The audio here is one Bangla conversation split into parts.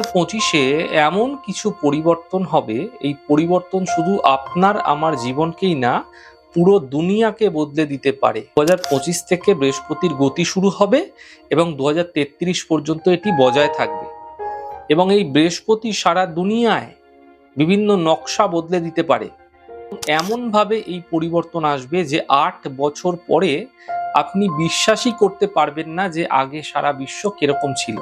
হাজার পঁচিশে এমন কিছু পরিবর্তন হবে, এই পরিবর্তন শুধু আপনার, আমার জীবনকেই না, পুরো দুনিয়াকে বদলে দিতে পারে। দু হাজার পঁচিশ থেকে বৃহস্পতির গতি শুরু হবে এবং দু হাজার তেত্রিশ পর্যন্ত এটি বজায় থাকবে। এবং এই বৃহস্পতি সারা দুনিয়ায় বিভিন্ন নকশা বদলে দিতে পারে। এমনভাবে এই পরিবর্তন আসবে যে আট বছর পরে আপনি বিশ্বাসই করতে পারবেন না যে আগে সারা বিশ্ব কীরকম ছিল।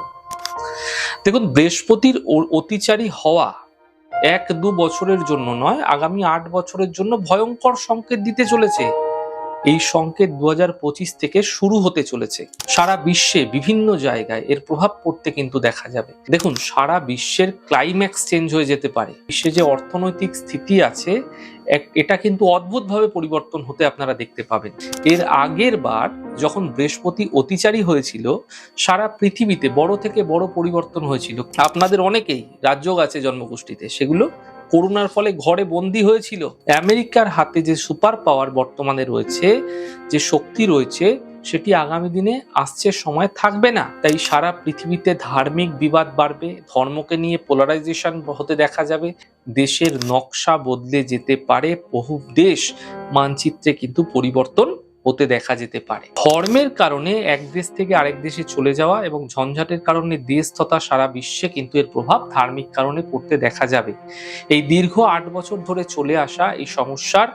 দেখুন, বৃহস্পতির অতিচারী হওয়া এক দু বছরের জন্য নয়, আগামী আট বছরের জন্য ভয়ঙ্কর সংকেত দিতে চলেছে। এই সংকেত দু থেকে শুরু হতে চলেছে। সারা বিশ্বে বিভিন্ন জায়গায় এর প্রভাব পড়তে কিন্তু দেখা যাবে। দেখুন, সারা বিশ্বের ক্লাইম্যাক্স চেঞ্জ হয়ে যেতে পারে। বিশ্বে যে অর্থনৈতিক স্থিতি আছে এটা কিন্তু অদ্ভুতভাবে পরিবর্তন হতে আপনারা দেখতে পাবেন। এর আগের বার যখন বৃহস্পতি অতিচারী হয়েছিল, সারা পৃথিবীতে বড় থেকে বড় পরিবর্তন হয়েছিল। আপনাদের অনেকেই রাজ্য আছে জন্মগোষ্ঠীতে, সেগুলো করোনার ফলে ঘরে বন্দি হয়েছিল। আমেরিকার হাতে যে সুপার পাওয়ার বর্তমানে রয়েছে, যে শক্তি রয়েছে, সেটি আগামী দিনে আসছে, সময় থাকবে না। তাই সারা পৃথিবীতে ধার্মিক বিবাদ বাড়বে, ধর্মকে নিয়ে পোলারাইজেশন হতে দেখা যাবে, দেশের নকশা বদলে যেতে পারে বহু দেশ, মানচিত্রে কিন্তু পরিবর্তন হতে দেখা যেতে পারে। ধর্মের কারণে এক দেশ থেকে আরেক দেশে চলে যাওয়া এবং ঝঞ্ঝাটের কারণে দেশ তথা সারা বিশ্বে কিন্তু এর প্রভাব ধার্মিক কারণে পড়তে দেখা যাবে। এই দীর্ঘ আট বছর ধরে চলে আসা এই সমস্যার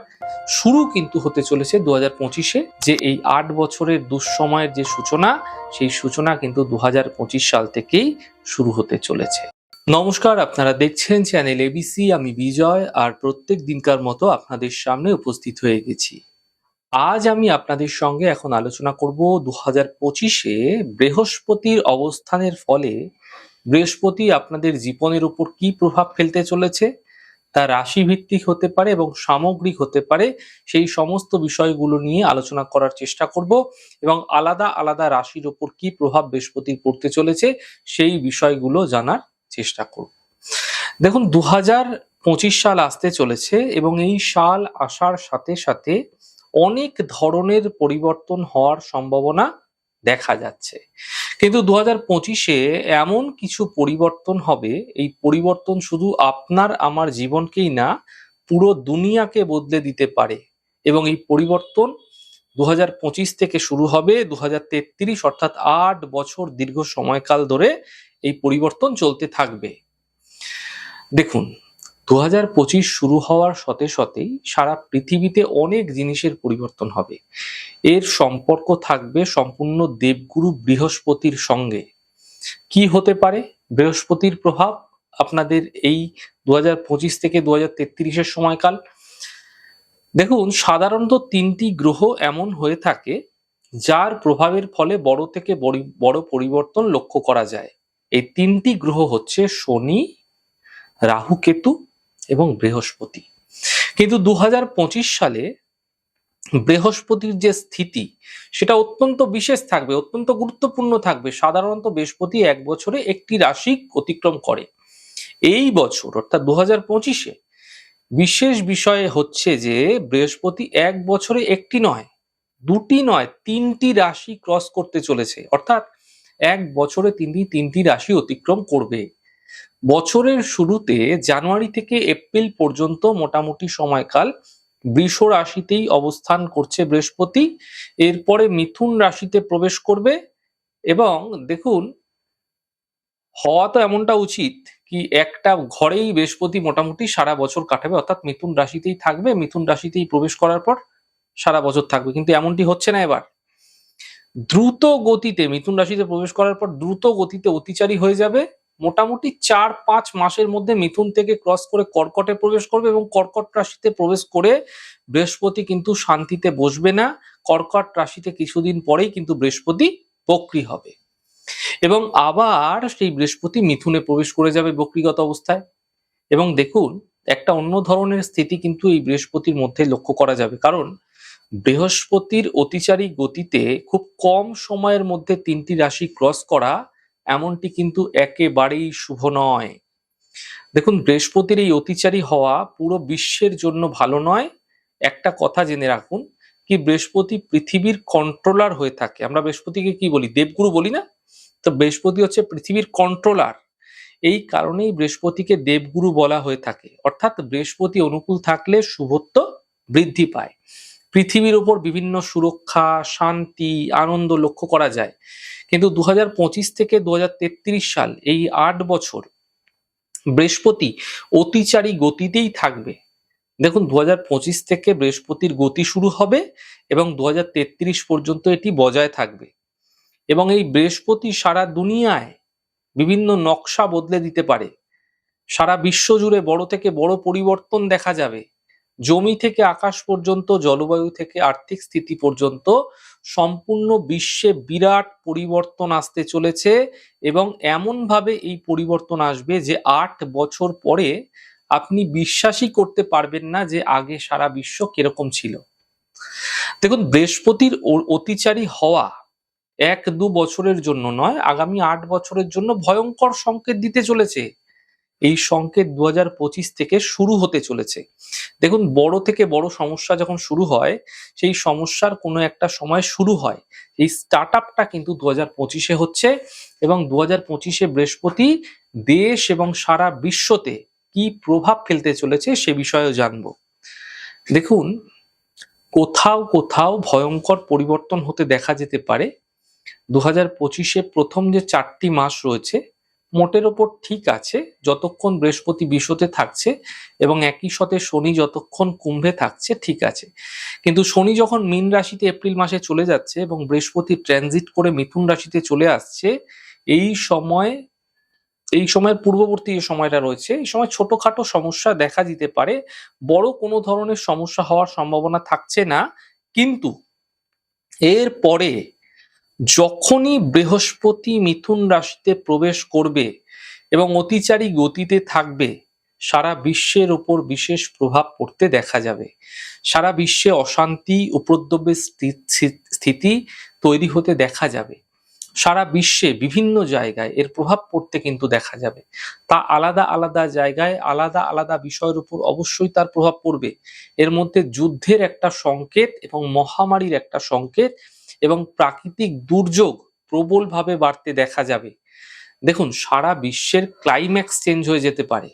শুরু কিন্তু হতে চলেছে দু হাজার পঁচিশে, যে এই আট বছরের দুঃসময়ের যে সূচনা, সেই সূচনা কিন্তু দু হাজার পঁচিশ সাল থেকেই শুরু হতে চলেছে। নমস্কার, আপনারা দেখছেন চ্যানেল এবিসি আমি বিজয়, আর প্রত্যেক দিনকার মতো আপনাদের সামনে উপস্থিত হয়ে গেছি। আজ আমি আপনাদের সঙ্গে এখন আলোচনা করব দু হাজার পঁচিশে বৃহস্পতির অবস্থানের ফলে বৃহস্পতি আপনাদের জীবনের উপর কি প্রভাব ফেলতে চলেছে, তা রাশি ভিত্তিক হতে পারে এবং সামগ্রিক হতে পারে, সেই সমস্ত বিষয়গুলো নিয়ে আলোচনা করার চেষ্টা করব এবং আলাদা আলাদা রাশির ওপর কি প্রভাব বৃহস্পতির পড়তে চলেছে, সেই বিষয়গুলো জানার চেষ্টা করব। দেখুন দু পঁচিশ সাল আসতে চলেছে এবং এই সাল আসার সাথে সাথে অনেক ধরনের পরিবর্তন হওয়ার সম্ভাবনা দেখা যাচ্ছে। কিন্তু দু হাজার পঁচিশে এমন কিছু পরিবর্তন হবে, এই পরিবর্তন শুধু আপনার, আমার জীবনকেই না, পুরো দুনিয়াকে বদলে দিতে পারে। এবং এই পরিবর্তন দু হাজার পঁচিশ থেকে শুরু হবে দু হাজার তেত্রিশ অর্থাৎ আট বছর দীর্ঘ সময়কাল ধরে এই পরিবর্তন চলতে থাকবে। দেখুন দু পঁচিশ শুরু হওয়ার সাথে সাথেই সারা পৃথিবীতে অনেক জিনিসের পরিবর্তন হবে। এর সম্পর্ক থাকবে সম্পূর্ণ দেবগুরু বৃহস্পতির সঙ্গে। কি হতে পারে? বৃহস্পতির প্রভাব আপনাদের এই দু থেকে দু হাজার সময়কাল। দেখুন, সাধারণত তিনটি গ্রহ এমন হয়ে থাকে, যার প্রভাবের ফলে বড় থেকে বড় পরিবর্তন লক্ষ্য করা যায়। এই তিনটি গ্রহ হচ্ছে শনি, রাহু, কেতু এবং বৃহস্পতি। কিন্তু দু হাজার পঁচিশ সালে বৃহস্পতির যে স্থিতি, সেটা অত্যন্ত বিশেষ থাকবে, অত্যন্ত গুরুত্বপূর্ণ থাকবে। সাধারণত বৃহস্পতি এক বছরে একটি রাশি অতিক্রম করে। এই বছর, অর্থাৎ দু হাজার পঁচিশে, বিশেষ বিষয় হচ্ছে যে বৃহস্পতি এক বছরে একটি নয়, দুটি নয়, তিনটি রাশি ক্রস করতে চলেছে। অর্থাৎ এক বছরে তিনি তিনটি রাশি অতিক্রম করবে। বছরের শুরুতে জানুয়ারি থেকে এপ্রিল পর্যন্ত মোটামুটি সময়কাল বৃষ রাশিতেই অবস্থান করছে বৃহস্পতি। এরপরে মিথুন রাশিতে প্রবেশ করবে এবং দেখুন, হওয়া তো এমনটা উচিত কি একটা ঘরেই বৃহস্পতি মোটামুটি সারা বছর কাটাবে, অর্থাৎ মিথুন রাশিতেই থাকবে, মিথুন রাশিতেই প্রবেশ করার পর সারা বছর থাকবে। কিন্তু এমনটি হচ্ছে না এবার। দ্রুত গতিতে, মিথুন রাশিতে প্রবেশ করার পর দ্রুত গতিতে অতিচারী হয়ে যাবে। মোটামুটি চার পাঁচ মাসের মধ্যে মিথুন থেকে ক্রস করে কর্কটে প্রবেশ করবে এবং কর্কট রাশিতে প্রবেশ করে বৃহস্পতি কিন্তু শান্তিতে বসবে না। কর্কট রাশিতে কিছুদিন পরেই কিন্তু বৃহস্পতি বক্রি হবে। এবং আবার সেই বৃহস্পতি মিথুনে প্রবেশ করে যাবে বক্রিগত অবস্থায়। এবং দেখুন, একটা অন্য ধরনের স্থিতি কিন্তু এই বৃহস্পতির মধ্যে লক্ষ্য করা যাবে। কারণ বৃহস্পতির অতিচারী গতিতে খুব কম সময়ের মধ্যে তিনটি রাশি ক্রস করা এমনটি কিন্তু একেবারেই শুভ নয়। দেখুন, বৃহস্পতির এই অতিচারী হওয়া পুরো বিশ্বের জন্য ভালো নয়। একটা কথা জেনে রাখুন কি, বৃহস্পতি পৃথিবীর কন্ট্রোলার হয়ে থাকে। আমরা বৃহস্পতিকে কি বলি? দেবগুরু বলি না? তো বৃহস্পতি হচ্ছে পৃথিবীর কন্ট্রোলার এই কারণেই বৃহস্পতিকে দেবগুরু বলা হয়ে থাকে। অর্থাৎ বৃহস্পতি অনুকূল থাকলে শুভত্ব বৃদ্ধি পায়। পৃথিবীর ওপর বিভিন্ন সুরক্ষা, শান্তি, আনন্দ লক্ষ্য করা যায়। কিন্তু দু হাজার পঁচিশ থেকে দু হাজার তেত্রিশ সাল এই আট বছর বৃহস্পতি অতিচারী গতিতেই থাকবে। দেখুন দু হাজার পঁচিশ থেকে বৃহস্পতির গতি শুরু হবে এবং দু হাজার তেত্রিশ পর্যন্ত এটি বজায় থাকবে। এবং এই বৃহস্পতি সারা দুনিয়ায় বিভিন্ন নকশা বদলে দিতে পারে। সারা বিশ্ব জুড়ে বড় থেকে বড় পরিবর্তন দেখা যাবে। জমি থেকে আকাশ পর্যন্ত, জলবায়ু থেকে আর্থিক স্থিতি পর্যন্ত সম্পূর্ণ বিশ্বে বিরাট পরিবর্তন আসতে চলেছে এবং এমনভাবে এই পরিবর্তন আসবে যে আট বছর পরে আপনি বিশ্বাসই করতে পারবেন না যে আগে সারা বিশ্ব কীরকম ছিল। দেখুন, বৃহস্পতির অতিচারী হওয়া এক দু বছরের জন্য নয়, আগামী আট বছরের জন্য ভয়ঙ্কর সংকেত দিতে চলেছে। এই সংকেত দু থেকে শুরু হতে চলেছে। দেখুন, বড় থেকে বড় সমস্যা যখন শুরু হয়, সেই সমস্যার কোনো একটা সময় শুরু হয়। এই স্টার্ট আপটা কিন্তু দু হাজার পঁচিশে হচ্ছে এবং দু হাজার পঁচিশে বৃহস্পতি দেশ এবং সারা বিশ্বতে কি প্রভাব ফেলতে চলেছে সে বিষয়েও জানব। দেখুন, কোথাও কোথাও ভয়ঙ্কর পরিবর্তন হতে দেখা যেতে পারে। দু হাজার পঁচিশে প্রথম যে চারটি মাস রয়েছে মোটের ওপর ঠিক আছে, যতক্ষণ বৃহস্পতি বিশ্বতে থাকছে এবং একই সাথে শনি যতক্ষণ কুম্ভে থাকছে, ঠিক আছে। কিন্তু শনি যখন মীন রাশিতে এপ্রিল মাসে চলে যাচ্ছে এবং বৃহস্পতি ট্রানজিট করে মিথুন রাশিতে চলে আসছে, এই সময়, এই সময়ের পূর্ববর্তী যে সময়টা রয়েছে, এই সময় ছোটখাটো সমস্যা দেখা দিতে পারে, বড় কোনো ধরনের সমস্যা হওয়ার সম্ভাবনা থাকছে না। কিন্তু এর পরে যখনই বৃহস্পতি মিথুন রাশিতে প্রবেশ করবে এবং অতিচারী গতিতে থাকবে, সারা বিশ্বের ওপর বিশেষ প্রভাব পড়তে দেখা যাবে। সারা বিশ্বে অশান্তি, উপদ্রবের স্থি- স্থি- স্থিতি তৈরি হতে দেখা যাবে। সারা বিশ্বে বিভিন্ন জায়গায় এর প্রভাব পড়তে কিন্তু দেখা যাবে। তা আলাদা আলাদা জায়গায় আলাদা আলাদা বিষয়ের উপর অবশ্যই তার প্রভাব পড়বে। এর মধ্যে যুদ্ধের একটা সংকেত এবং মহামারীর একটা সংকেত এবং প্রাকৃতিক দুর্যোগ প্রবলভাবে বাড়তে দেখা যাবে। দেখুন, সারা বিশ্বের ক্লাইম্যাক্স চেঞ্জ হয়ে যেতে পারে।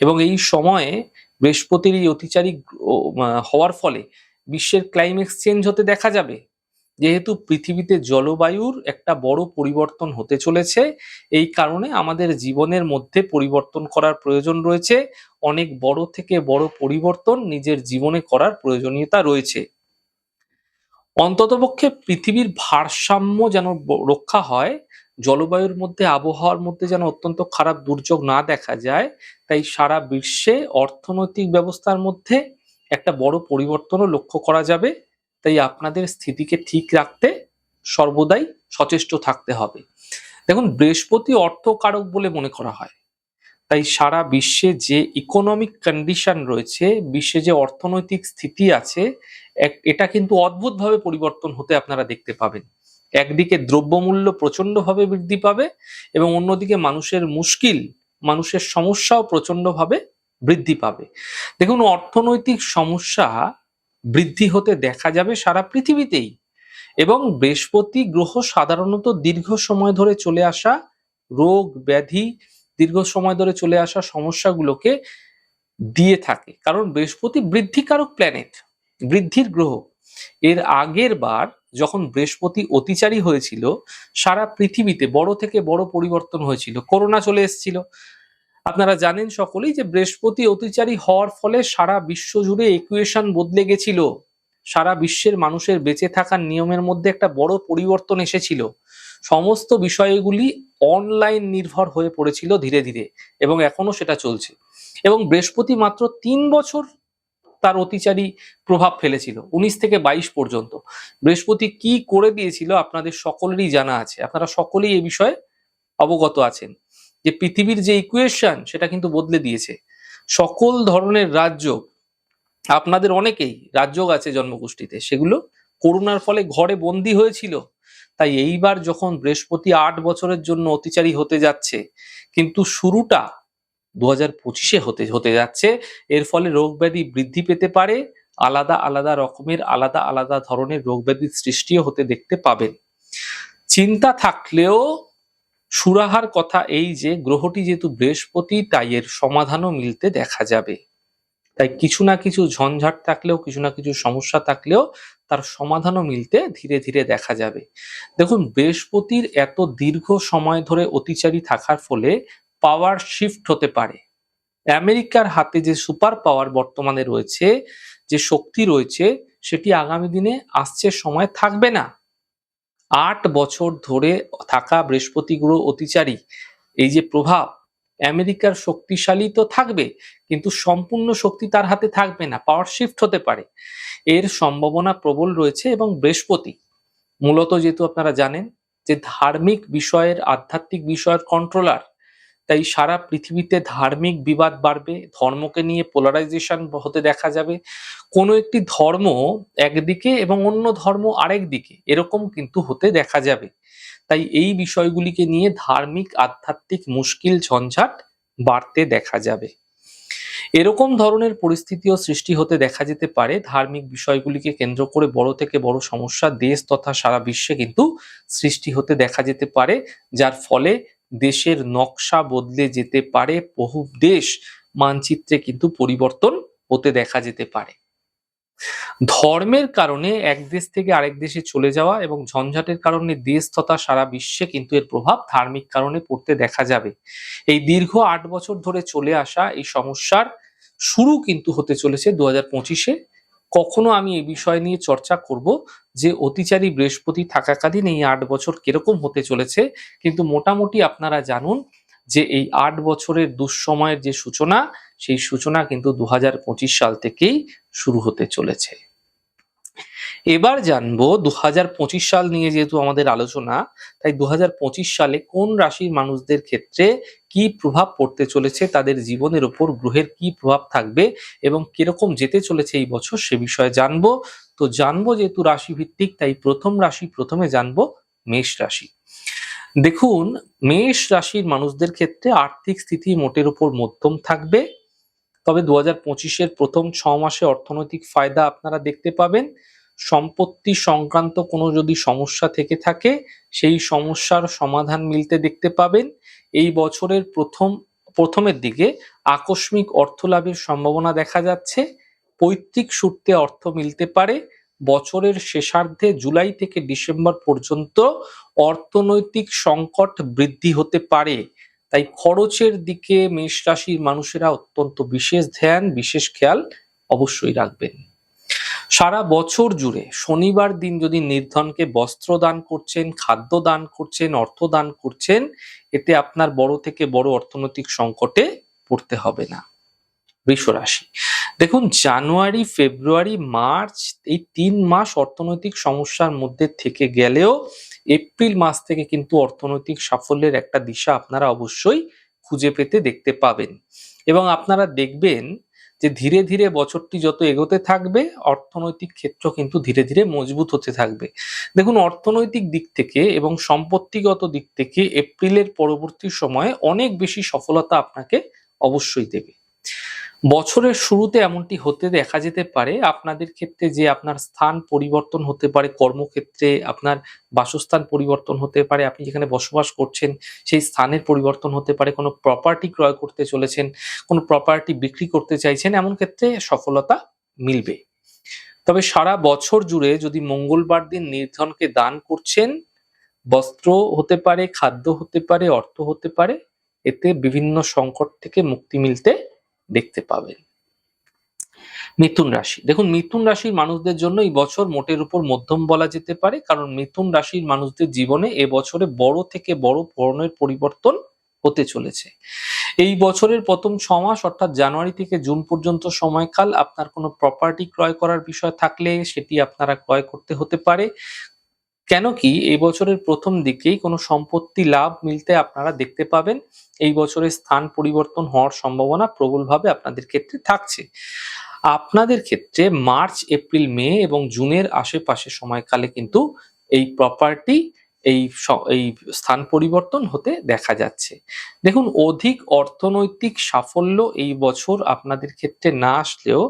এবং এই সময়ে বৃহস্পতির এই অতিচারী হওয়ার ফলে বিশ্বের ক্লাইম্যাক্স চেঞ্জ হতে দেখা যাবে। যেহেতু পৃথিবীতে জলবায়ুর একটা বড় পরিবর্তন হতে চলেছে, এই কারণে আমাদের জীবনের মধ্যে পরিবর্তন করার প্রয়োজন রয়েছে। অনেক বড় থেকে বড় পরিবর্তন নিজের জীবনে করার প্রয়োজনীয়তা রয়েছে। অন্ততপক্ষে পৃথিবীর ভারসাম্য যেন রক্ষা হয়, জলবায়ুর মধ্যে, আবহাওয়ার মধ্যে যেন অত্যন্ত খারাপ দুর্যোগ না দেখা যায়, তাই সারা বিশ্বে অর্থনৈতিক ব্যবস্থার মধ্যে একটা বড় পরিবর্তনও লক্ষ্য করা যাবে। তাই আপনাদের স্থিতিকে ঠিক রাখতে সর্বদাই সচেষ্ট থাকতে হবে। দেখুন, বৃহস্পতি অর্থকারক বলে মনে করা হয়। তাই সারা বিশ্বে যে ইকোনমিক কন্ডিশন রয়েছে, বিশ্বে যে অর্থনৈতিক স্থিতি আছে এটা কিন্তু অদ্ভুতভাবে পরিবর্তন হতে আপনারা দেখতে পাবেন। একদিকে দ্রব্যমূল্য প্রচন্ডভাবে বৃদ্ধি পাবে এবং অন্যদিকে মানুষের মুশকিল, মানুষের সমস্যাও প্রচন্ডভাবে বৃদ্ধি পাবে। দেখুন, অর্থনৈতিক সমস্যা বৃদ্ধি হতে দেখা যাবে সারা পৃথিবীতেই এবং বৃহস্পতি গ্রহ সাধারণত দীর্ঘ সময় ধরে চলে আসা রোগ, ব্যাধি, দীর্ঘ সময় ধরে চলে আসা সমস্যাগুলোকে দিয়ে থাকে। কারণ বৃহস্পতি বৃদ্ধিকারক প্ল্যানেট বৃদ্ধির গ্রহ। এর আগের বার যখন বৃহস্পতি অতিচারী হয়েছিল, সারা পৃথিবীতে বড় থেকে বড় পরিবর্তন হয়েছিল। করোনা চলে এসেছিল। আপনারা জানেন সকলেই যে বৃহস্পতি অতিচারী হওয়ার ফলে সারা বিশ্ব জুড়ে একুয়েশন বদলে গেছিল। সারা বিশ্বের মানুষের বেঁচে থাকার নিয়মের মধ্যে একটা বড় পরিবর্তন এসেছিল। সমস্ত বিষয়গুলি অনলাইন নির্ভর হয়ে পড়েছিল ধীরে ধীরে এবং এখনও সেটা চলছে। এবং বৃহস্পতি মাত্র তিন বছর তার অতিচারী প্রভাব ফেলেছিল, উনিশ থেকে বাইশ পর্যন্ত। বৃহস্পতি কি করে দিয়েছিল আপনাদের সকলেরই জানা আছে। আপনারা সকলেই এ বিষয়ে অবগত আছেন যে পৃথিবীর যে ইকুয়েশন সেটা কিন্তু বদলে দিয়েছে। সকল ধরনের রাজ্য, আপনাদের অনেকেই রাজ্য আছে জন্মগোষ্ঠীতে, সেগুলো করোনার ফলে ঘরে বন্দি হয়েছিল। তাই এইবার যখন বৃহস্পতি আট বছরের জন্য অতিচারী হতে যাচ্ছে, কিন্তু শুরুটা দু পঁচিশে হতে হতে যাচ্ছে। এর ফলে রোগ ব্যাধি বৃদ্ধি পেতে পারে। আলাদা আলাদা রকমের, আলাদা আলাদা ধরনের রোগ ব্যাধির সৃষ্টিও হতে দেখতে পাবেন। চিন্তা থাকলেও সুরাহার কথা এই যে, গ্রহটি যেহেতু বৃহস্পতি, তাই এর সমাধানও মিলতে দেখা যাবে। তাই কিছু না কিছু ঝঞ্ঝাট থাকলেও, কিছু না কিছু সমস্যা থাকলেও তার সমাধানও মিলতে ধীরে ধীরে দেখা যাবে। দেখুন, বৃহস্পতির এত দীর্ঘ সময় ধরে অতিচারী থাকার ফলে পাওয়ার শিফট হতে পারে। আমেরিকার হাতে যে সুপার পাওয়ার বর্তমানে রয়েছে, যে শক্তি রয়েছে, সেটি আগামী দিনে আসছে সময় থাকবে না। আট বছর ধরে থাকা বৃহস্পতি গ্রহ অতিচারী, এই যে প্রভাব, আমেরিকার শক্তিশালী তো থাকবে, কিন্তু সম্পূর্ণ শক্তি তার হাতে থাকবে না পাওয়ার শিফট হতে পারে। এর সম্ভাবনা প্রবল রয়েছে এবং বৃহস্পতি, মূলত যেহেতু আপনারা জানেন যে ধার্মিক বিষয়ের, আধ্যাত্মিক বিষয়ের কন্ট্রোলার তাই সারা পৃথিবীতে ধার্মিক বিবাদ বাড়বে, ধর্মকে নিয়ে পোলারাইজেশন হতে দেখা যাবে। কোনো একটি ধর্ম একদিকে এবং অন্য ধর্ম আরেক দিকে, এরকম কিন্তু হতে দেখা যাবে। তাই এই বিষয়গুলিকে নিয়ে ধার্মিক, আধ্যাত্মিক মুশকিল, ঝঞ্ঝাট বাড়তে দেখা যাবে। এরকম ধরনের পরিস্থিতিও সৃষ্টি হতে দেখা যেতে পারে। ধার্মিক বিষয়গুলিকে কেন্দ্র করে বড় থেকে বড় সমস্যা, দেশ তথা সারা বিশ্বে কিন্তু সৃষ্টি হতে দেখা যেতে পারে, যার ফলে দেশের নকশা বদলে যেতে পারে, বহু দেশ মানচিত্রে কিন্তু পরিবর্তন হতে দেখা যেতে পারে। ধর্মের কারণে এক দেশ থেকে আরেক দেশে চলে যাওয়া এবং ঝঞ্ঝাটের কারণে দেশ তথা সারা বিশ্বে কিন্তু এর প্রভাব ধার্মিক কারণে পড়তে দেখা যাবে। এই দীর্ঘ আট বছর ধরে চলে আসা এই সমস্যার শুরু কিন্তু হতে চলেছে দু হাজার পঁচিশে। কখনো আমি এই বিষয় নিয়ে চর্চা করব যে অতিচারী বৃহস্পতি থাকাকালীন এই আট বছর কীরকম হতে চলেছে। কিন্তু মোটামুটি আপনারা জানুন যে এই আট বছরের দুঃসময়ের যে সূচনা, সেই সূচনা কিন্তু দু হাজার পঁচিশ সাল থেকেই শুরু হতে চলেছে। এবার জানব দু হাজার পঁচিশ সাল নিয়ে যেহেতু আমাদের আলোচনা, তাই দু হাজার পঁচিশ সালে কোন রাশির মানুষদের ক্ষেত্রে কি প্রভাব পড়তে চলেছে, তাদের জীবনের উপর গ্রহের কি প্রভাব থাকবে এবং কীরকম যেতে চলেছে এই বছর সে বিষয়ে জানব। তো জানব যেহেতু রাশি ভিত্তিক তাই প্রথম রাশি প্রথমে জানব মেষ রাশি। দেখুন, মেষ রাশির মানুষদের ক্ষেত্রে আর্থিক স্থিতি মোটের উপর মধ্যম থাকবে। তবে দু হাজার পঁচিশের প্রথম ছ মাসে অর্থনৈতিক ফায়দা আপনারা দেখতে পাবেন। সম্পত্তি সংক্রান্ত কোনো যদি সমস্যা থেকে থাকে, সেই সমস্যার সমাধান মিলতে দেখতে পাবেন। এই বছরের প্রথম, প্রথমের দিকে আকস্মিক অর্থ লাভের সম্ভাবনা দেখা যাচ্ছে। পৈতৃক সূত্রে অর্থ মিলতে পারে। বছরের শেষার্ধে জুলাই থেকে ডিসেম্বর পর্যন্ত অর্থনৈতিক সংকট বৃদ্ধি হতে পারে। তাই খরচের দিকে মেষ রাশির মানুষেরা অত্যন্ত বিশেষ ধ্যান, বিশেষ খেয়াল অবশ্যই রাখবেন। সারা বছর জুড়ে শনিবার দিন যদি নির্ধনকে বস্ত্র দান করছেন খাদ্য দান করছেন অর্থ দান করছেন, এতে আপনার বড় থেকে বড় অর্থনৈতিক সংকটে পড়তে হবে না। বৃষ রাশি। দেখুন, জানুয়ারি, ফেব্রুয়ারি, মার্চ এই তিন মাস অর্থনৈতিক সমস্যার মধ্যে থেকে গেলেও এপ্রিল মাস থেকে কিন্তু অর্থনৈতিক সাফল্যের একটা দিশা আপনারা অবশ্যই খুঁজে পেতে দেখতে পাবেন। এবং আপনারা দেখবেন যে ধীরে ধীরে বছরটি যত এগোতে থাকবে, অর্থনৈতিক ক্ষেত্র কিন্তু ধীরে ধীরে মজবুত হতে থাকবে। দেখুন, অর্থনৈতিক দিক থেকে এবং সম্পত্তিগত দিক থেকে এপ্রিলের পরবর্তী সময়ে অনেক বেশি সফলতা আপনাকে অবশ্যই দেবে। বছরের শুরুতে এমনটি হতে দেখা যেতে পারে। আপনাদের ক্ষেত্রে যে আপনার স্থান পরিবর্তন হতে পারে, কর্মক্ষেত্রে আপনার বাসস্থান পরিবর্তন হতে পারে, আপনি যেখানে বসবাস করছেন সেই স্থানের পরিবর্তন হতে পারে, কোনো প্রপার্টি ক্রয় করতে চলেছেন, কোনো প্রপার্টি বিক্রি করতে চাইছেন, এমন ক্ষেত্রে সফলতা মিলবে। তবে সারা বছর জুড়ে যদি মঙ্গলবার দিন নির্ধনকে দান করছেন, বস্ত্র হতে পারে, খাদ্য হতে পারে, অর্থ হতে পারে, এতে বিভিন্ন সংকট থেকে মুক্তি মিলতে দেখতে পাবেন। মিথুন রাশি। দেখুন, মিথুন রাশির মানুষদের জন্য এই বছর মোটের উপর মধ্যম বলা যেতে পারে, কারণ মিথুন রাশির মানুষদের জীবনে এ বছরে বড় থেকে বড় ধরনের পরিবর্তন হতে চলেছে। এই বছরের প্রথম ছ মাস, অর্থাৎ জানুয়ারি থেকে জুন পর্যন্ত সময়কাল, আপনার কোনো প্রপার্টি ক্রয় করার বিষয় থাকলে সেটি আপনারা ক্রয় করতে হতে পারে। কেন কি এই বছরের প্রথম দিকেই কোনো সম্পত্তি লাভ মিলতে আপনারা দেখতে পাবেন। এই বছরের স্থান পরিবর্তন হওয়ার সম্ভাবনা প্রবলভাবে আপনাদের ক্ষেত্রে থাকছে। আপনাদের ক্ষেত্রে মার্চ, এপ্রিল, মে এবং জুনের আশেপাশে সময়কালে কিন্তু এই প্রপার্টি এই এই স্থান পরিবর্তন হতে দেখা যাচ্ছে। দেখুন, অধিক অর্থনৈতিক সাফল্য এই বছর আপনাদের ক্ষেত্রে না আসলেও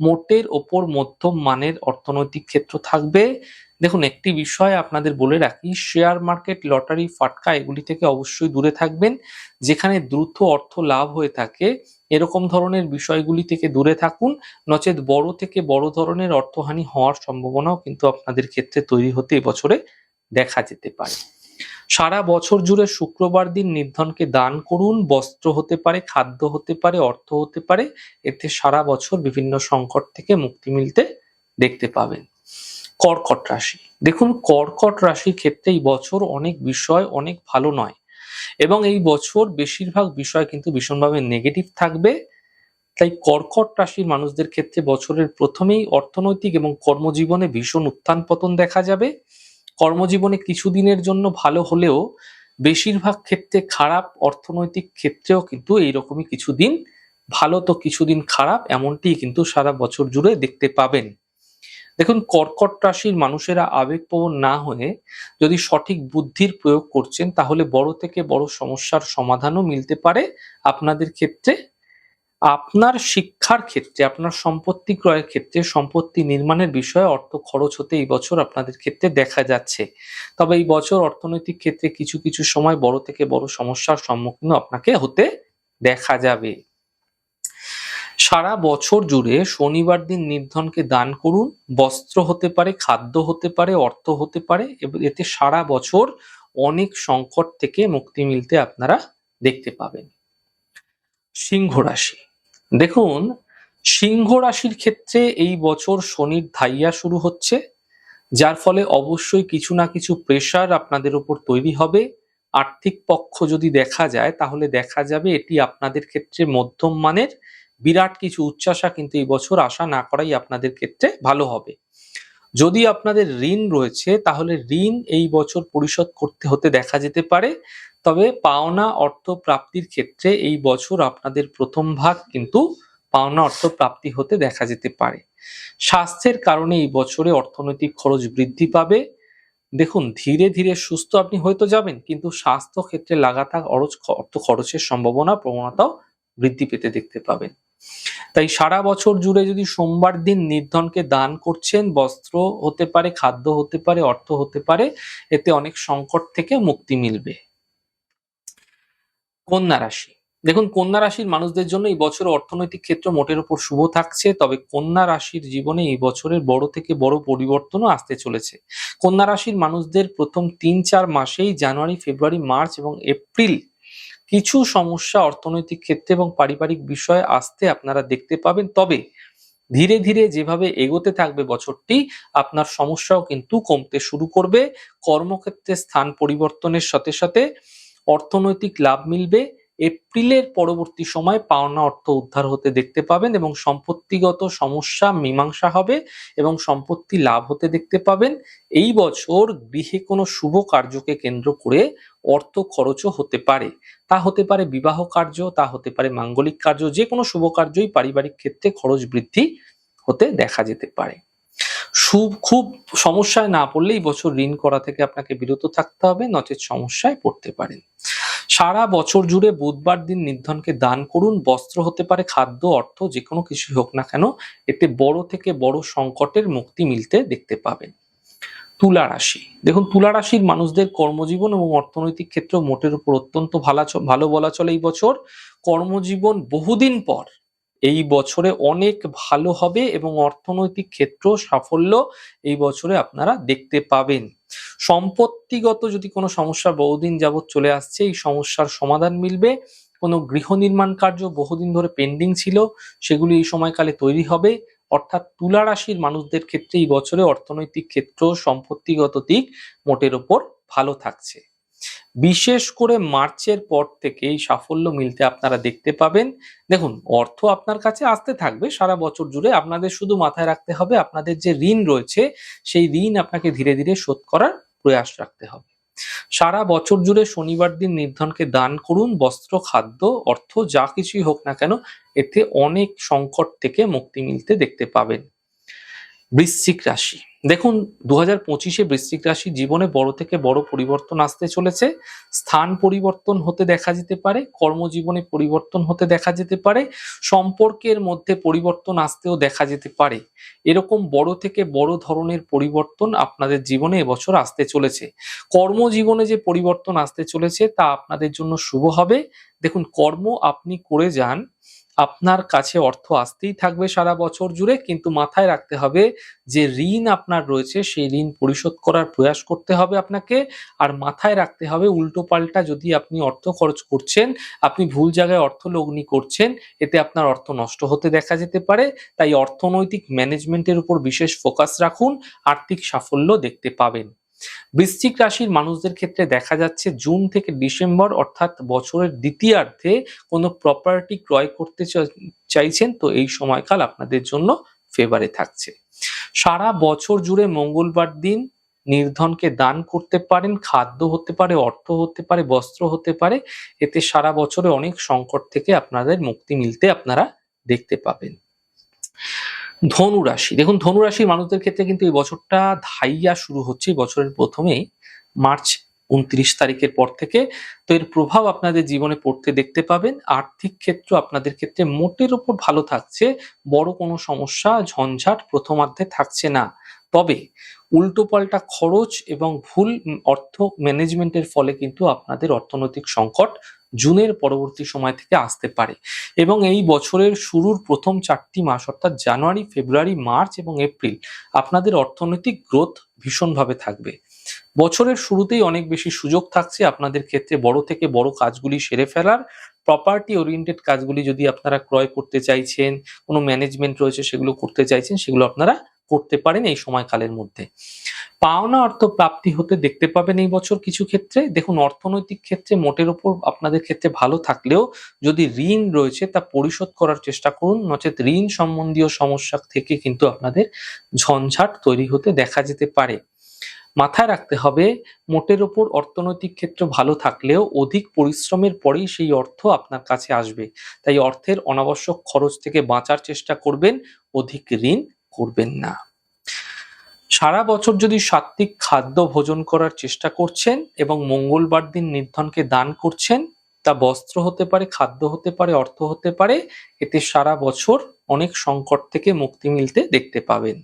মোটের ওপর মধ্যম মানের অর্থনৈতিক ক্ষেত্র থাকবে। দেখুন, একটি বিষয় আপনাদের বলে রাখি শেয়ার মার্কেট লটারি ফাটকা এগুলি থেকে অবশ্যই দূরে থাকবেন। যেখানে দ্রুত অর্থ লাভ হয়ে থাকে, এরকম ধরনের বিষয়গুলি থেকে দূরে থাকুন। নচেত বড় থেকে বড় ধরনের অর্থহানি হওয়ার সম্ভাবনাও কিন্তু আপনাদের ক্ষেত্রে তৈরি হতে এবছরে দেখা যেতে পারে। সারা বছর জুড়ে শুক্রবার দিন নির্ধনকে দান করুন। বস্ত্র হতে পারে, খাদ্য হতে পারে, অর্থ হতে পারে। এতে সারা বছর বিভিন্ন সংকট থেকে মুক্তি মিলতে দেখতে পাবেন। কর্কট রাশি। দেখুন, কর্কট রাশির ক্ষেত্রে এই বছর অনেক বিষয় অনেক ভালো নয় এবং এই বছর বেশিরভাগ বিষয় কিন্তু ভীষণভাবে নেগেটিভ থাকবে। তাই কর্কট রাশির মানুষদের ক্ষেত্রে বছরের প্রথমেই অর্থনৈতিক এবং কর্মজীবনে ভীষণ উত্থান পতন দেখা যাবে। কর্মজীবনে কিছুদিনের জন্য ভালো হলেও বেশিরভাগ ক্ষেত্রে খারাপ অর্থনৈতিক ক্ষেত্রেও কিন্তু এইরকমই কিছুদিন ভালো তো কিছুদিন খারাপ এমনটি কিন্তু সারা বছর জুড়ে দেখতে পাবেন। দেখুন, কর্কট রাশির মানুষেরা আবেগপ্রবণ না হয়ে যদি সঠিক বুদ্ধির প্রয়োগ করছেন, তাহলে বড় থেকে বড় সমস্যার সমাধানও মিলতে পারে আপনাদের ক্ষেত্রে। আপনার শিক্ষার ক্ষেত্রে, আপনার সম্পত্তি ক্রয়ের ক্ষেত্রে, সম্পত্তি নির্মাণের বিষয়ে অর্থ খরচ হতে এই বছর আপনাদের ক্ষেত্রে দেখা যাচ্ছে। তবে এই বছর অর্থনৈতিক ক্ষেত্রে কিছু কিছু সময় বড় থেকে বড় সমস্যার সম্মুখীন আপনাকে হতে দেখা যাবে। সারা বছর জুড়ে শনিবার দিন নির্ধনকে দান করুন। বস্ত্র হতে পারে, খাদ্য হতে পারে, অর্থ হতে পারে, এবং এতে সারা বছর অনেক সংকট থেকে মুক্তি মিলতে আপনারা দেখতে পাবেন। সিংহ রাশি। দেখুন, সিংহ রাশির ক্ষেত্রে এই বছর শনির ধাইয়া শুরু হচ্ছে, যার ফলে অবশ্যই কিছু না কিছু প্রেশার আপনাদের উপর তৈরি হবে। আর্থিক পক্ষ যদি দেখা যায়, তাহলে দেখা যাবে এটি আপনাদের ক্ষেত্রে মধ্যম মানের বিরাট কিছু উচ্চাসা কিন্তু এই বছর আশা না করাই আপনাদের ক্ষেত্রে ভালো হবে। যদি আপনাদের ঋণ রয়েছে, তাহলে ঋণ এই বছর পরিশোধ করতে হতে দেখা যেতে পারে। তবে পাওনা অর্থ প্রাপ্তির ক্ষেত্রে এই বছর আপনাদের প্রথম ভাগ কিন্তু পাওনা অর্থ প্রাপ্তি হতে দেখা যেতে পারে। স্বাস্থ্যের কারণে এই বছরে অর্থনৈতিক খরচ বৃদ্ধি পাবে। দেখুন, ধীরে ধীরে সুস্থ আপনি হয়তো যাবেন, কিন্তু স্বাস্থ্য ক্ষেত্রে লাগাতার অর্থ খরচের সম্ভাবনা, প্রবণতাও বৃদ্ধি পেতে দেখতে পাবেন। তাই সারা বছর জুড়ে যদি সোমবার দিন নির্ধনকে দান করছেন, বস্ত্র হতে পারে, খাদ্য হতে পারে, অর্থ হতে পারে, এতে অনেক সংকট থেকে মুক্তি মিলবে। কন্যা রাশি। দেখুন, কন্যা রাশির মানুষদের জন্য এই বছর অর্থনৈতিক ক্ষেত্র মোটের উপর শুভ থাকছে, তবে কন্যা রাশির জীবনে এই বছরের বড় থেকে বড় পরিবর্তনও আসতে চলেছে। কন্যা রাশির মানুষদের প্রথম তিন চার মাসেই জানুয়ারি, ফেব্রুয়ারি, মার্চ এবং এপ্রিল কিছু সমস্যা অর্থনৈতিক ক্ষেত্রে এবং পারিবারিক বিষয়ে আসতে আপনারা দেখতে পাবেন। তবে ধীরে ধীরে যেভাবে এগোতে থাকবে বছরটি, আপনার সমস্যাও কিন্তু কমতে শুরু করবে। কর্মক্ষেত্রে স্থান পরিবর্তনের সাথে সাথে অর্থনৈতিক লাভ মিলবে। এপ্রিলের পরবর্তী সময় পাওনা অর্থ উদ্ধার হতে দেখতে পাবেন এবং সম্পত্তিগত সমস্যা মীমাংসা হবে এবং সম্পত্তি লাভ হতে দেখতে পাবেন। এই বছর গৃহে কোনো শুভ কার্যকে কেন্দ্র করে অর্থ খরচও হতে পারে। তা হতে পারে বিবাহ কার্য, তা হতে পারে মাঙ্গলিক কার্য, যে কোনো শুভ কার্যই পারিবারিক ক্ষেত্রে খরচ বৃদ্ধি হতে দেখা যেতে পারে। সুব খুব সমস্যায় না পড়লে এই বছর ঋণ করা থেকে আপনাকে বিরত থাকতে হবে, নচেত সমস্যায় পড়তে পারেন। সারা বছর জুড়ে বুধবার দিন নির্ধনকে দান করুন, বস্ত্র হতে পারে, খাদ্য, অর্থ যে কোনো কিছু হোক না কেন, এতে বড় থেকে বড় সংকটের মুক্তি মিলতে দেখতে পাবেন। তুলা রাশি। দেখুন, তুলা রাশির মানুষদের কর্মজীবন এবং অর্থনৈতিক ক্ষেত্র মোটের উপর অত্যন্ত ভালো ভালো বলা চলে এই বছর। কর্মজীবন বহুদিন পর এই বছরে অনেক ভালো হবে এবং অর্থনৈতিক ক্ষেত্র সাফল্য এই বছরে আপনারা দেখতে পাবেন। সম্পত্তিগত যদি কোনো সমস্যা বহুদিন যাবৎ চলে আসছে, এই সমস্যার সমাধান মিলবে। কোনো গৃহ নির্মাণ কার্য বহুদিন ধরে পেন্ডিং ছিল, সেগুলি এই সময়কালে তৈরি হবে। অর্থাৎ তুলা রাশির মানুষদের ক্ষেত্রে এই বছরে অর্থনৈতিক ক্ষেত্র সম্পত্তিগত দিক মোটের ওপর ভালো থাকছে। বিশেষ করে মার্চের পর থেকে এই সাফল্য মিলতে আপনারা দেখতে পাবেন। দেখুন, অর্থ আপনার কাছে আসতে থাকবে সারা বছর জুড়ে। আপনাদের শুধু মাথায় রাখতে হবে, আপনাদের যে ঋণ রয়েছে, সেই ঋণ আপনাকে ধীরে ধীরে শোধ করার প্রয়াস রাখতে হবে। সারা বছর জুড়ে শনিবার দিন নির্ধনকে দান করুন। বস্ত্র, খাদ্য, অর্থ, যা কিছুই হোক না কেন, এতে অনেক সংকট থেকে মুক্তি মিলতে দেখতে পাবেন। বৃশ্চিক রাশি। দেখুন দু হাজার পঁচিশে বৃশ্চিক রাশির জীবনে বড় থেকে বড় পরিবর্তন আসতে চলেছে। স্থান পরিবর্তন হতে দেখা যেতে পারে, কর্মজীবনে পরিবর্তন হতে দেখা যেতে পারে, সম্পর্কের মধ্যে পরিবর্তন আসতেও দেখা যেতে পারে। এরকম বড় থেকে বড় ধরনের পরিবর্তন আপনাদের জীবনে এবছর আসতে চলেছে। কর্মজীবনে যে পরিবর্তন আসতে চলেছে তা আপনাদের জন্য শুভ হবে। দেখুন, কর্ম আপনি করে যান আপনার কাছে অর্থ আসতেই থাকবে সারা বছর জুড়ে, কিন্তু মাথায় রাখতে হবে যে ঋণ আপনার রয়েছে, সেই ঋণ পরিশোধ করার প্রয়াস করতে হবে আপনাকে। আর মাথায় রাখতে হবে, উল্টো পাল্টা যদি আপনি অর্থ খরচ করছেন, আপনি ভুল জায়গায় অর্থ লগ্নি করছেন, এতে আপনার অর্থ নষ্ট হতে দেখা যেতে পারে। তাই অর্থনৈতিক ম্যানেজমেন্টের উপর বিশেষ ফোকাস রাখুন, আর্থিক সাফল্য দেখতে পাবেন। বৃশ্চিক রাশির মানুষদের ক্ষেত্রে দেখা যাচ্ছে জুন থেকে ডিসেম্বর অর্থাৎ বছরের দ্বিতীয়ার্ধে কোনো প্রপার্টি ক্রয় করতে চাইছেন, তো এই সময়কাল আপনাদের জন্য ফেভারে থাকছে। সারা বছর জুড়ে মঙ্গলবার দিন নির্ধনকে দান করতে পারেন, খাদ্য হতে পারে, অর্থ হতে পারে, বস্ত্র হতে পারে, এতে সারা বছরে অনেক সংকট থেকে আপনাদের মুক্তি মিলতে আপনারা দেখতে পাবেন। ধনু রাশি দেখুন ধনু রাশির মানুষদের ক্ষেত্রে কিন্তু এই বছরটা ধাইয়া শুরু হচ্ছে। বছরের প্রথমেই মার্চ উনত্রিশ তারিখের পর থেকে। তো এর প্রভাব আপনাদের জীবনে পড়তে দেখতে পাবেন। আর্থিক ক্ষেত্র আপনাদের ক্ষেত্রে মোটের ওপর ভালো থাকছে। বড় কোনো সমস্যা, ঝঞ্ঝাট প্রথমার্ধে থাকছে না। তবে উল্টোপাল্টা খরচ এবং ভুল অর্থ ম্যানেজমেন্টের ফলে কিন্তু আপনাদের অর্থনৈতিক সংকট জুনের পরবর্তী সময় থেকে আসতে পারে। এবং এই বছরের শুরুর প্রথম চারটি মাস, অর্থাৎ জানুয়ারি, ফেব্রুয়ারি, মার্চ এবং এপ্রিল, আপনাদের অর্থনৈতিক গ্রোথ ভীষণভাবে থাকবে। বছরের শুরুতেই অনেক বেশি সুযোগ থাকছে আপনাদের ক্ষেত্রে বড় থেকে বড় কাজগুলি সেরে ফেলার। প্রপার্টি ওরিয়েন্টেড কাজগুলি যদি আপনারা ক্রয় করতে চাইছেন, কোনো ম্যানেজমেন্ট রয়েছে সেগুলো করতে চাইছেন, সেগুলো আপনারা করতে পারেন এই সময়কালের মধ্যে। পাওনা অর্থ প্রাপ্তি হতে দেখতে পাবেন এই বছর কিছু ক্ষেত্রে। দেখুন, অর্থনৈতিক ক্ষেত্রে মোটের ওপর আপনাদের ক্ষেত্রে ভালো থাকলেও যদি ঋণ রয়েছে তা পরিশোধ করার চেষ্টা করুন। নচেত ঋণ সম্বন্ধীয় সমস্যা থেকে কিন্তু আপনাদের ঝঞ্ঝাট তৈরি হতে দেখা যেতে পারে। মাথায় রাখতে হবে, মোটের ওপর অর্থনৈতিক ক্ষেত্র ভালো থাকলেও অধিক পরিশ্রমের পরেই সেই অর্থ আপনার কাছে আসবে। তাই অর্থের অনাবশ্যক খরচ থেকে বাঁচার চেষ্টা করবেন, অধিক ঋণ করবেন না। সারা বছর যদি সাত্বিক খাদ্য ভোজন করার চেষ্টা করছেন এবং মঙ্গলবার দিন নির্ধনকে দান করছেন, তা বস্ত্র হতে পারে, খাদ্য হতে পারে, অর্থ হতে পারে, এতে সারা বছর অনেক সংকট থেকে মুক্তি মিলতে দেখতে পাবেন।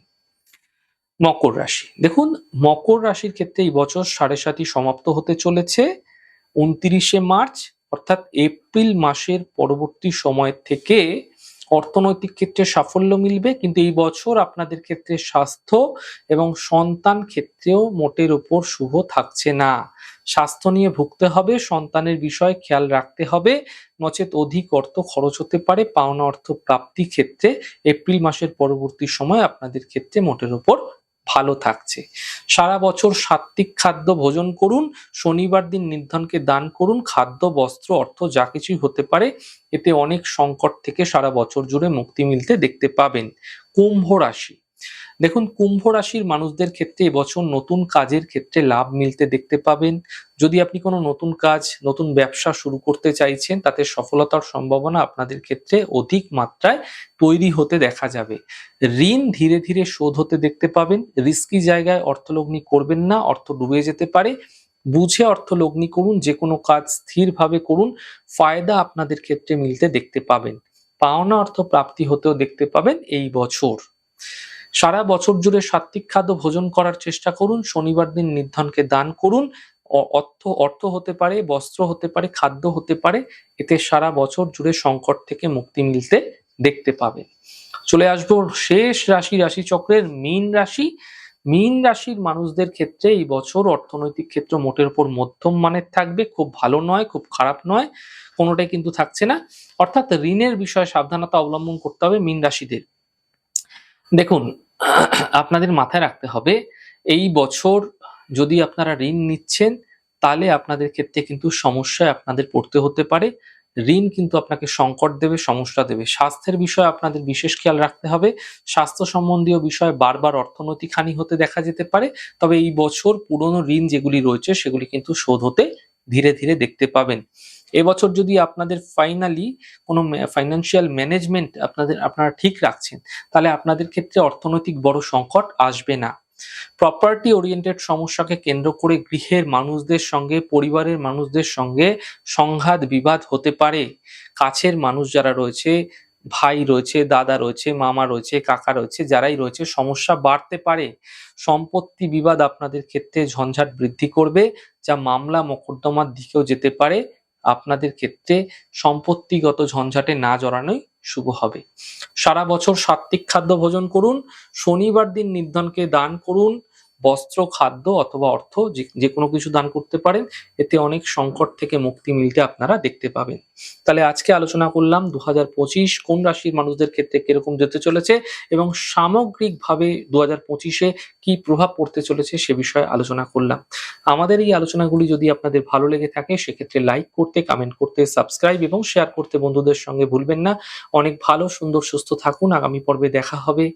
মকর রাশি। দেখুন, মকর রাশির ক্ষেত্রে এই বছর সাড়ে সাতই সমাপ্ত হতে চলেছে। উনত্রিশে মার্চ, অর্থাৎ এপ্রিল মাসের পরবর্তী সময় থেকে অর্থনৈতিক ক্ষেত্রে সাফল্য মিলবে, কিন্তু এই বছর আপনাদের ক্ষেত্রে স্বাস্থ্য এবং সন্তান ক্ষেত্রেও মোটের উপর শুভ থাকছে না। স্বাস্থ্য নিয়ে ভুগতে হবে, সন্তানের বিষয়ে খেয়াল রাখতে হবে, নচেত অধিক অর্থ খরচ হতে পারে পাওনা অর্থ প্রাপ্তি ক্ষেত্রে। এপ্রিল মাসের পরবর্তী সময় আপনাদের ক্ষেত্রে মোটের ওপর ভালো থাকছে। সারা বছর সাত্বিক খাদ্য ভোজন করুন, শনিবার দিন নির্ধনকে দান করুন, খাদ্য, বস্ত্র, অর্থ যা কিছুই হতে পারে, এতে অনেক সংকট থেকে সারা বছর জুড়ে মুক্তি মিলতে দেখতে পাবেন। কুম্ভ রাশি দেখুন, কুম্ভ রাশির মানুষদের ক্ষেত্রে এবছর নতুন কাজের ক্ষেত্রে লাভ মিলতে দেখতে পাবেন। যদি আপনি কোনো নতুন কাজ, নতুন ব্যবসা শুরু করতে চাইছেন, তাতে সফলতার সম্ভাবনা আপনাদের ক্ষেত্রে অধিক মাত্রায় তৈরি হতে দেখা যাবে। ঋণ ধীরে ধীরে শোধ হতে দেখতে পাবেন। রিস্কি জায়গায় অর্থলগ্নি করবেন না, অর্থ ডুবে যেতে পারে। বুঝে অর্থ লগ্নি করুন যে কোনো কাজ স্থিরভাবে করুন, ফায়দা আপনাদের ক্ষেত্রে মিলতে দেখতে পাবেন। পাওনা অর্থ প্রাপ্তি হতেও দেখতে পাবেন এই বছর। সারা বছর জুড়ে সাত্বিক খাদ্য ভোজন করার চেষ্টা করুন, শনিবার দিন নির্ধনকে দান করুন। অর্থ অর্থ হতে পারে, বস্ত্র হতে পারে, খাদ্য হতে পারে, এতে সারা বছর জুড়ে সংকট থেকে মুক্তি মিলতে দেখতে পাবে। চলে আসব শেষ রাশি রাশি চক্রের মীন রাশি। মীন রাশির মানুষদের ক্ষেত্রে এই বছর অর্থনৈতিক ক্ষেত্র মোটের উপর মধ্যম মানের থাকবে, খুব ভালো নয়, খুব খারাপ নয়, কোনোটাই কিন্তু থাকছে না। অর্থাৎ ঋণের বিষয়ে সাবধানতা অবলম্বন করতে হবে মীন রাশিদের। দেখুন আপনাদের মাথায় রাখতে হবে, এই বছর যদি আপনারা ঋণ নিচ্ছেন, তাহলে আপনাদের ক্ষেত্রে কিন্তু সমস্যায় আপনাদের পড়তে হতে পারে। ঋণ কিন্তু আপনাকে সংকট দেবে, সমস্যা দেবে। স্বাস্থ্যের বিষয়ে আপনাদের বিশেষ খেয়াল রাখতে হবে। স্বাস্থ্য সম্বন্ধীয় বিষয়ে বারবার অর্থনৈতিক হানি হতে দেখা যেতে পারে, তবে এই বছর পুরনো ঋণ যেগুলি রয়েছে, সেগুলি কিন্তু শোধ হতে ধীরে ধীরে দেখতে পাবেন। এবছর যদি আপনাদের ফাইনালি কোনো ফাইন্যান্সিয়াল ম্যানেজমেন্ট আপনাদের, আপনারা ঠিক রাখছেন, তাহলে আপনাদের ক্ষেত্রে অর্থনৈতিক বড় সংকট আসবে না। প্রপার্টি ওরিয়েন্টেড সমস্যাকে কেন্দ্র করে গৃহের মানুষদের সঙ্গে, পরিবারের মানুষদের সঙ্গে সংঘাত, বিবাদ হতে পারে। কাছের মানুষ যারা রয়েছে, ভাই রয়েছে, দাদা রয়েছে, মামা রয়েছে, কাকা রয়েছে, যারাই রয়েছে, সমস্যা বাড়তে পারে। সম্পত্তি বিবাদ আপনাদের ক্ষেত্রে ঝঞ্ঝাট বৃদ্ধি করবে, যা মামলা, মোকদ্দমার দিকেও যেতে পারে। আপনাদের ক্ষেত্রে সম্পত্তিগত ঝঞ্ঝাটে না জড়ানোই শুভ হবে। সারা বছর সাত্বিক খাদ্য ভোজন করুন, শনিবার দিন নির্ধনকে দান করুন বস্ত্র, খাদ্য অথবা অর্থ যে কোনো কিছু দান করতে পারেন, এতে অনেক সংকট থেকে মুক্তি মিলতে আপনারা দেখতে পাবেন। তাহলে আজকে আলোচনা করলাম দু কোন রাশির মানুষদের ক্ষেত্রে কীরকম যেতে চলেছে এবং সামগ্রিকভাবে দু হাজার পঁচিশে কি প্রভাব পড়তে চলেছে সে বিষয়ে আলোচনা করলাম। আমাদের এই আলোচনাগুলি যদি আপনাদের ভালো লেগে থাকে, সেক্ষেত্রে লাইক করতে, কমেন্ট করতে, সাবস্ক্রাইব এবং শেয়ার করতে বন্ধুদের সঙ্গে ভুলবেন না। অনেক ভালো, সুন্দর, সুস্থ থাকুন। আগামী পর্বে দেখা হবে।